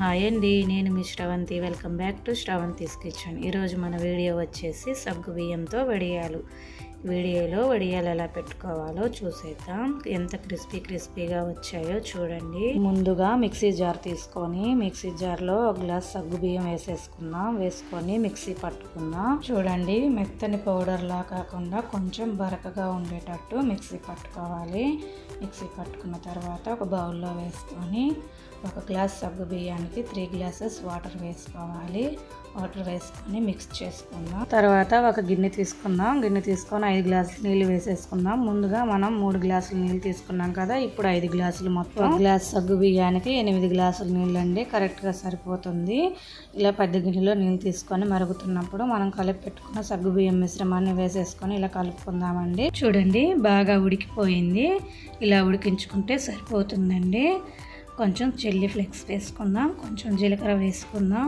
Hi అండి నేను మీ Sravanthi. Welcome back to Sravanthi's kitchen. ఈరోజు మన వీడియో వచ్చేసి సగ్గు బియ్యంతో వడియాలు. వీడియోలో వడియాలు ఎలా పెట్టుకోవాలో చూసేద్దాం. ఎంత క్రిస్పీ క్రిస్పీగా వచ్చాయో చూడండి. ముందుగా మిక్సీ జార్ తీసుకొని మిక్సీ జార్లో ఒక గ్లాస్ సగ్గు బియ్యం వేసేసుకుందాం. వేసుకొని మిక్సీ పట్టుకుందాం. చూడండి మెత్తని పౌడర్లా కాకుండా కొంచెం బరకగా ఉండేటట్టు మిక్సీ పట్టుకోవాలి. మిక్సీ పట్టుకున్న తర్వాత ఒక బౌల్లో వేసుకొని ఒక గ్లాస్ సగ్గు బియ్యానికి త్రీ గ్లాసెస్ వాటర్ వేసుకోవాలి. వాటర్ వేసుకొని మిక్స్ చేసుకుందాం. తర్వాత ఒక గిన్నె తీసుకుందాం. గిన్నె తీసుకొని ఐదు గ్లాసులు నీళ్ళు వేసేసుకుందాం. ముందుగా మనం మూడు గ్లాసులు నీళ్ళు తీసుకున్నాం కదా ఇప్పుడు ఐదు గ్లాసులు మొత్తం. గ్లాస్ సగ్గు బియ్యానికి ఎనిమిది గ్లాసులు నీళ్ళు అండి కరెక్ట్గా సరిపోతుంది. ఇలా పెద్ద గిన్నెలో నీళ్ళు తీసుకొని మరుగుతున్నప్పుడు మనం కలిపి పెట్టుకున్న సగ్గు బియ్యం మిశ్రమాన్ని వేసేసుకొని ఇలా కలుపుకుందామండి. చూడండి బాగా ఉడికిపోయింది. ఇలా ఉడికించుకుంటే సరిపోతుందండి. కొంచెం చిల్లీ ఫ్లెక్స్ వేసుకుందాం కొంచెం జీలకర్ర వేసుకుందాం.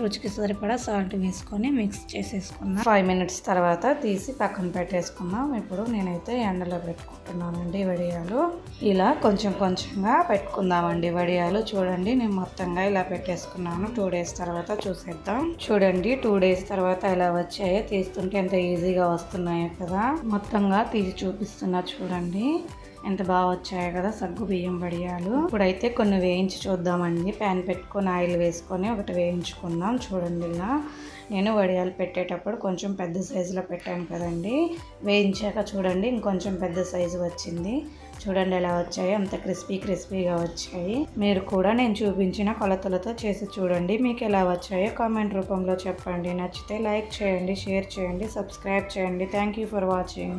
రుచికి సరిపడా సాల్ట్ వేసుకొని మిక్స్ చేసేసుకుందాం. ఫైవ్ మినిట్స్ తర్వాత తీసి పక్కన పెట్టేసుకుందాం. ఇప్పుడు నేనైతే ఎండలో పెట్టుకుంటున్నానండి వడియాలు. ఇలా కొంచెం కొంచెంగా పెట్టుకుందామండి వడియాలు. చూడండి నేను మొత్తంగా ఇలా పెట్టేసుకున్నాను. టూ డేస్ తర్వాత చూసేద్దాం. చూడండి టూ డేస్ తర్వాత ఎలా వచ్చాయో తీస్తుంటే ఎంత ఈజీగా వస్తున్నాయో కదా. మొత్తంగా తీసి చూపిస్తున్నా చూడండి. ఎంత బాగా వచ్చాయో కదా సగ్గు బియ్యం వడియాలు. ఇప్పుడైతే కొన్ని వేయించి చూద్దామండి. ప్యాన్ పెట్టుకొని ఆయిల్ వేసుకొని ఒకటి వేయించుకుందాం. చూడండి ఇలా. నేను వడియాలు పెట్టేటప్పుడు కొంచెం పెద్ద సైజులో పెట్టాను కదండి. వేయించాక చూడండి ఇంకొంచెం పెద్ద సైజు వచ్చింది. చూడండి ఎలా వచ్చాయో అంత క్రిస్పీ క్రిస్పీగా వచ్చాయి. మీరు కూడా నేను చూపించిన కొలతలతో చేసి చూడండి మీకు ఎలా వచ్చాయో కామెంట్ రూపంలో చెప్పండి. నచ్చితే లైక్ చేయండి షేర్ చేయండి సబ్స్క్రైబ్ చేయండి. Thank you for watching.